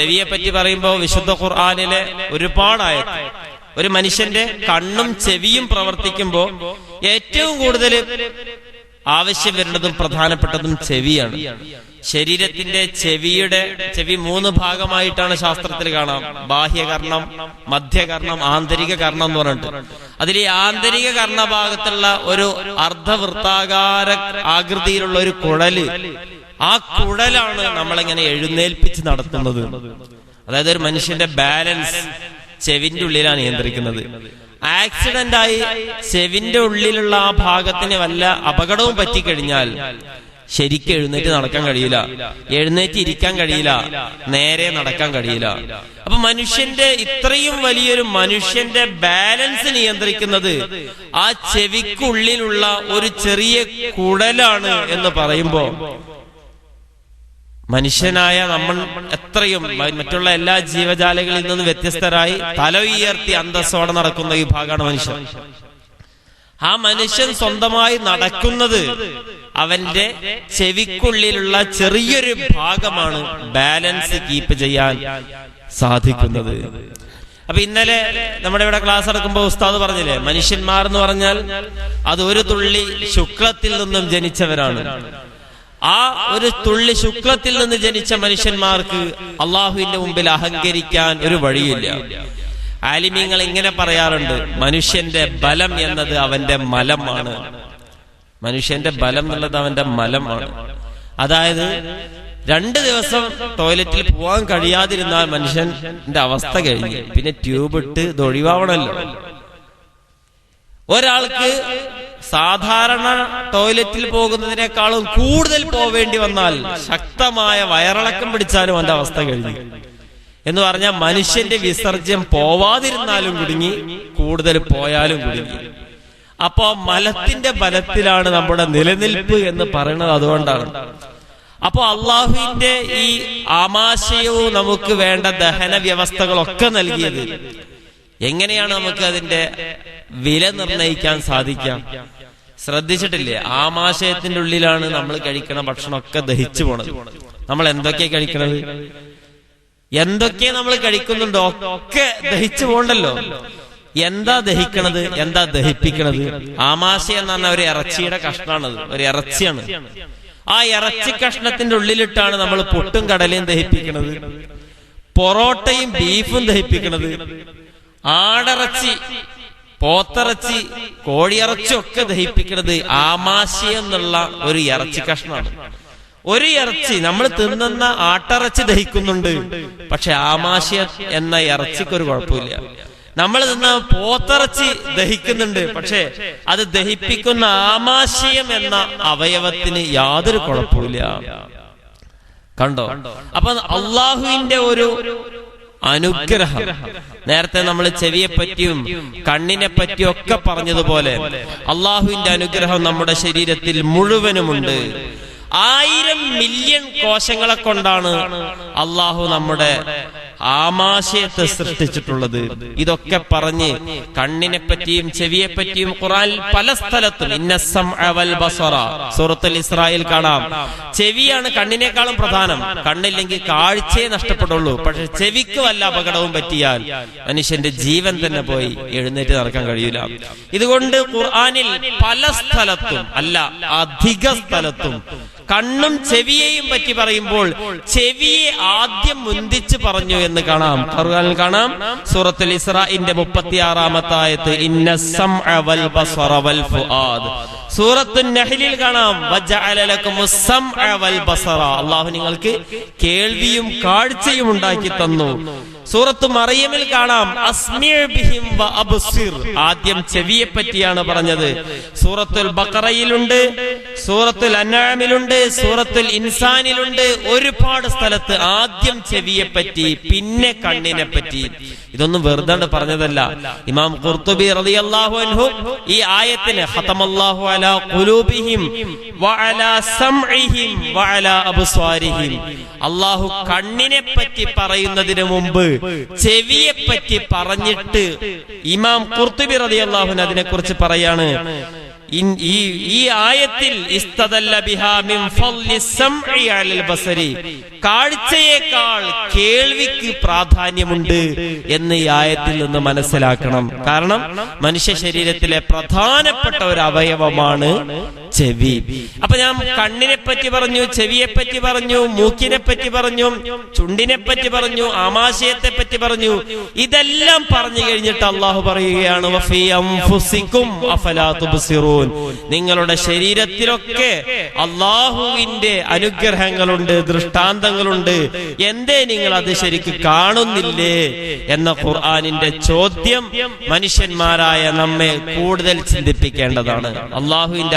ചെവിയെ പറ്റി പറയുമ്പോൾ വിശുദ്ധ ഖുർആാനിലെ ഒരുപാടായ ഒരു മനുഷ്യന്റെ കണ്ണും ചെവിയും പ്രവർത്തിക്കുമ്പോൾ ഏറ്റവും കൂടുതൽ ആവശ്യം വരുന്നതും പ്രധാനപ്പെട്ടതും ചെവിയാണ്. ശരീരത്തിന്റെ ചെവിയുടെ ചെവി മൂന്ന് ഭാഗമായിട്ടാണ് ശാസ്ത്രത്തിൽ കാണാം. ബാഹ്യകർണം മധ്യകർണം ആന്തരിക കർണം എന്ന് പറഞ്ഞിട്ട്. അതിൽ ഈ ആന്തരിക കർണഭാഗത്തുള്ള ഒരു അർദ്ധവൃത്താകാര ആകൃതിയിലുള്ള ഒരു കുഴൽ ആ കുഴലാണ് നമ്മളിങ്ങനെ എഴുന്നേൽപ്പിച്ച് നടത്തുന്നത്. അതായത് ഒരു മനുഷ്യന്റെ ബാലൻസ് ചെവിന്റെ ഉള്ളിലാണ് നിയന്ത്രിക്കുന്നത്. ആക്സിഡന്റ് ആയി ചെവിന്റെ ഉള്ളിലുള്ള ആ ഭാഗത്തിന് വല്ല അപകടവും പറ്റിക്കഴിഞ്ഞാൽ ശരിക്കും എഴുന്നേറ്റ് നടക്കാൻ കഴിയില്ല. എഴുന്നേറ്റ് ഇരിക്കാൻ കഴിയില്ല. നേരെ നടക്കാൻ കഴിയില്ല. അപ്പൊ മനുഷ്യന്റെ ഇത്രയും വലിയൊരു മനുഷ്യന്റെ ബാലൻസ് നിയന്ത്രിക്കുന്നത് ആ ചെവിക്കുള്ളിലുള്ള ഒരു ചെറിയ കുടലാണ് എന്ന് പറയുമ്പോ മനുഷ്യനായ നമ്മൾ എത്രയും മറ്റുള്ള എല്ലാ ജീവജാലകളിൽ നിന്നും വ്യത്യസ്തരായി തല ഉയർത്തി അന്തസ്സോടെ നടക്കുന്ന വിഭാഗമാണ് മനുഷ്യൻ ആ മനുഷ്യൻ സ്വന്തമായി നടക്കുന്നത് അവന്റെ ചെവിക്കുള്ളിലുള്ള ചെറിയൊരു ഭാഗമാണ് ബാലൻസ് കീപ്പ് ചെയ്യാൻ സാധിക്കുന്നത്. അപ്പൊ ഇന്നലെ നമ്മുടെ ഇവിടെ ക്ലാസ് എടുക്കുമ്പോൾ ഉസ്താദ് പറഞ്ഞില്ലേ മനുഷ്യന്മാർ എന്ന് പറഞ്ഞാൽ അത് ഒരു തുള്ളി ശുക്ലത്തിൽ നിന്നും ജനിച്ചവരാണ്. ആ ഒരു തുള്ളി ശുക്ലത്തിൽ നിന്ന് ജനിച്ച മനുഷ്യന്മാർക്ക് അള്ളാഹുവിന്റെ മുമ്പിൽ അഹങ്കരിക്കാൻ ഒരു വഴിയില്ല. ആലിമീങ്ങൾ ഇങ്ങനെ പറയാറുണ്ട് മനുഷ്യന്റെ ബലം എന്നത് അവന്റെ മലമാണ്. മനുഷ്യന്റെ ബലം എന്നുള്ളത് അവന്റെ മലമാണ്. അതായത് രണ്ട് ദിവസം ടോയ്ലറ്റിൽ പോകാൻ കഴിയാതിരുന്നാൽ മനുഷ്യന്റെ അവസ്ഥ കഴിഞ്ഞു. പിന്നെ ട്യൂബ് ഇട്ട് ഇത് ഒരാൾക്ക് സാധാരണ ടോയ്ലറ്റിൽ പോകുന്നതിനേക്കാളും കൂടുതൽ പോവേണ്ടി വന്നാൽ ശക്തമായ വയറിളക്കം പിടിച്ചാലും അവന്റെ അവസ്ഥ കഴിഞ്ഞു. എന്ന് പറഞ്ഞാൽ മനുഷ്യന്റെ വിസർജ്യം പോവാതിരുന്നാലും കുടുങ്ങി കൂടുതൽ പോയാലും കുടുങ്ങി. അപ്പോ മലത്തിന്റെ ബലത്തിലാണ് നമ്മുടെ നിലനിൽപ്പ് എന്ന് പറയുന്നത് അതുകൊണ്ടാണ്. അപ്പോ അള്ളാഹുവിന്റെ ഈ ആമാശയവും നമുക്ക് വേണ്ട ദഹന വ്യവസ്ഥകളൊക്കെ നൽകിയത് എങ്ങനെയാണ് നമുക്ക് അതിന്റെ വില നിർണയിക്കാൻ സാധിക്കാം? ശ്രദ്ധിച്ചിട്ടില്ലേ? ആമാശയത്തിന്റെ ഉള്ളിലാണ് നമ്മൾ കഴിക്കണ ഭക്ഷണമൊക്കെ ദഹിച്ചു പോണത്. നമ്മൾ എന്തൊക്കെ കഴിക്കണത്? എന്തൊക്കെ നമ്മൾ കഴിക്കുന്നുണ്ടോ? ഒക്കെ ദഹിച്ചു പോണ്ടല്ലോ. എന്താ ദഹിക്കണത്? എന്താ ദഹിപ്പിക്കണത്? ആമാശയം എന്ന് പറഞ്ഞ ഒരു ഇറച്ചിയുടെ കഷ്ണാണത്. ഒരു ഇറച്ചിയാണ്. ആ ഇറച്ചി കഷ്ണത്തിന്റെ ഉള്ളിലിട്ടാണ് നമ്മൾ പൊട്ടും കടലയും ദഹിപ്പിക്കണത്. പൊറോട്ടയും ബീഫും ദഹിപ്പിക്കണത്. ആടിറച്ചി പോത്തിറച്ചി കോഴിയിറച്ചി ഒക്കെ ദഹിപ്പിക്കുന്നത് ആമാശി എന്നുള്ള ഒരു ഇറച്ചി കഷ്ണമാണ്. ഒരു ഇറച്ചി നമ്മൾ തിന്നുന്ന ആട്ടിറച്ചി ദഹിക്കുന്നുണ്ട് പക്ഷെ ആമാശി എന്ന ഇറച്ചിക്ക് ഒരു കുഴപ്പമില്ല. നമ്മൾ തിന്ന പോത്തിറച്ചി ദഹിക്കുന്നുണ്ട് പക്ഷേ അത് ദഹിപ്പിക്കുന്ന ആമാശയം എന്ന അവയവത്തിന് യാതൊരു കുഴപ്പമില്ല കണ്ടോ? അപ്പൊ അള്ളാഹുവിന്റെ ഒരു അനുഗ്രഹം. നേരത്തെ നമ്മൾ ചെവിയെ പറ്റിയും കണ്ണിനെ പറ്റിയും ഒക്കെ പറഞ്ഞതുപോലെ അള്ളാഹുവിന്റെ അനുഗ്രഹം നമ്മുടെ ശരീരത്തിൽ മുഴുവനുമുണ്ട്. ആയിരം മില്യൺ കോശങ്ങളെ കൊണ്ടാണ് അള്ളാഹു നമ്മുടെ ആമാശയത്തെ സൃഷ്ടിച്ചിട്ടുള്ളത്. ഇതൊക്കെ പറഞ്ഞ് കണ്ണിനെ പറ്റിയും ചെവിയെ പറ്റിയും ഖുറാൻ പല സ്ഥലത്തും ഇന്നസം അവൽ ബസറ. സൂറത്തുൽ ഇസ്രായേൽ കാണാം. ചെവിയാണ് കണ്ണിനേക്കാളും പ്രധാനം. കണ്ണില്ലെങ്കിൽ കാഴ്ചയെ നഷ്ടപ്പെടുള്ളൂ. പക്ഷെ ചെവിക്ക് വല്ല അപകടവും പറ്റിയാൽ മനുഷ്യന്റെ ജീവൻ തന്നെ പോയി എഴുന്നേറ്റ് നടക്കാൻ കഴിയില്ല. ഇതുകൊണ്ട് ഖുർആാനിൽ പല സ്ഥലത്തും അല്ല അധിക സ്ഥലത്തും കണ്ണും ചെവിയെയും പറ്റി പറയുമ്പോൾ ചെവിയെ ആദ്യം മുന്തിച്ച് പറഞ്ഞു എന്ന് കാണാം. ഖുർആനിൽ കാണാം. സൂറത്തുൽ ഇസ്രാഇന്റെ മുപ്പത്തിയാറാമത്തായത്ത് ഇന്ന സംഅ ബസറ വൽ ഫുആദ്. സൂറത്തു നഹ്ലിൽ കാണാം. അള്ളാഹു നിങ്ങൾക്ക് കേൾവിയും കാഴ്ചയും ഉണ്ടാക്കി തന്നു. സൂറത്ത് മറിയമിൽ കാണാം ബിഹിം വ അബ്സിർ. ആദ്യം ചെവിയെ പറ്റിയാണ് പറഞ്ഞത്. സൂറത്തുൽ ബക്കറയിലുണ്ട് സൂറത്തുൽ അന്നാമിലുണ്ട് സൂറത്തുൽ ഇൻസാനിലുണ്ട്. ഒരുപാട് സ്ഥലത്ത് ആദ്യം ചെവിയെ പറ്റി പിന്നെ കണ്ണിനെ പറ്റി. ഇതൊന്നും വെറുതെ പറഞ്ഞതല്ല. ഇമാം ഖുർത്തുബി റളിയല്ലാഹു അൻഹു ഈ ആയത്തിന് ഖതമല്ലാഹു അലാ ഖുലൂബിഹിം സംഇഹിം അലാ അബ്സ്വാരിഹിം അല്ലാഹു കണ്ണിനെ പറ്റി പറയുന്നതിന് മുമ്പ് ചെവിയെ പറ്റി പറഞ്ഞിട്ട് ഇമാം കുർത്തുബി റതി അള്ളാഹുൻ അതിനെ കുറിച്ച് പറയാണ് ഈ ഈ ആയത്തിൽ കാഴ്ചയേക്കാൾ കേൾവിക്ക് പ്രാധാന്യമുണ്ട് എന്ന് ഈ ആയത്തിൽ നിന്ന് മനസ്സിലാക്കണം. കാരണം മനുഷ്യ ശരീരത്തിലെ പ്രധാനപ്പെട്ട ഒരു അവയവമാണ് ചെവി. അപ്പൊ ഞാൻ കണ്ണിനെ പറ്റി പറഞ്ഞു ചെവിയെ പറ്റി പറഞ്ഞു മൂക്കിനെ പറ്റി പറഞ്ഞു ചുണ്ടിനെ പറ്റി പറഞ്ഞു ആമാശയത്തെ പറ്റി പറഞ്ഞു. ഇതെല്ലാം പറഞ്ഞു കഴിഞ്ഞിട്ട് അള്ളാഹു പറയുകയാണ്. നിങ്ങളുടെ ശരീരത്തിലൊക്കെ അള്ളാഹുവിന്റെ അനുഗ്രഹങ്ങളുണ്ട് ദൃഷ്ടാന്തങ്ങളുണ്ട്. എന്തേ നിങ്ങൾ അത് ശരിക്ക് കാണുന്നില്ലേ എന്ന ഖുർആാനിന്റെ ചോദ്യം മനുഷ്യന്മാരായ നമ്മെ കൂടുതൽ ചിന്തിപ്പിക്കേണ്ടതാണ്. അള്ളാഹുവിന്റെ